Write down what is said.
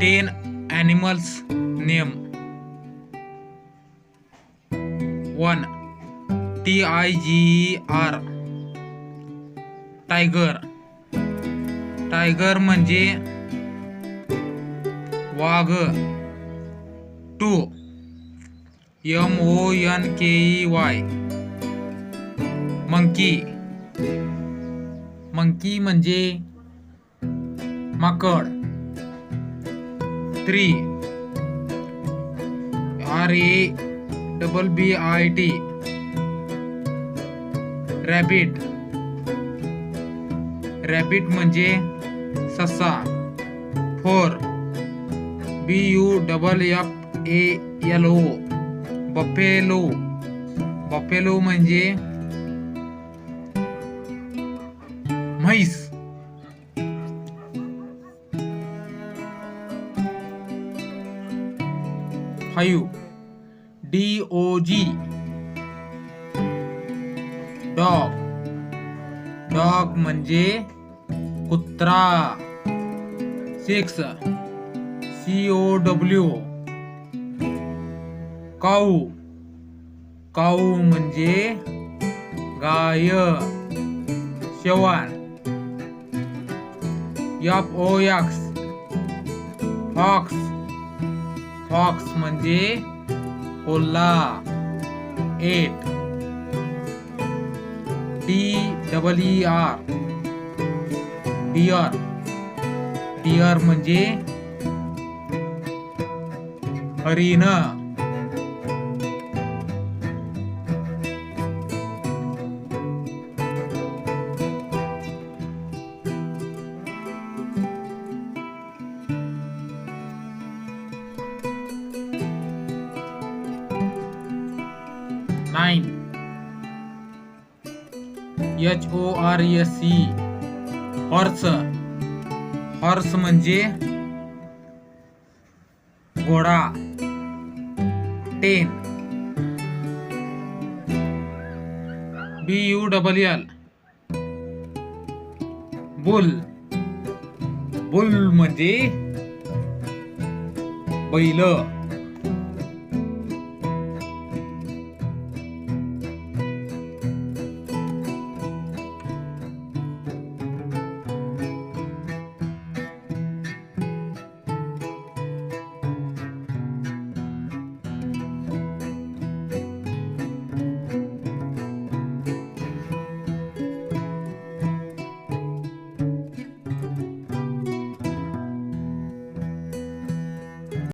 Ten animals name one T I G R tiger tiger म्हणजे वाघ. Two M O N K Y monkey monkey म्हणजे माकड. Three R A double B I T rabbit rabbit म्हणजे ससा. Four B U double F A L O buffalo buffalo म्हणजे म्हैस. Five D O G dog dog म्हणजे कुत्रा। Six C O W cow cow म्हणजे गाय। शेवाळ। F O X fox fox म्हणजे कोल्हा eight D double E R deer deer म्हणजे हरिण. Nine. H O R S C horse horse म्हणजे घोडा. Ten B U double L bull bull म्हणजे बैल.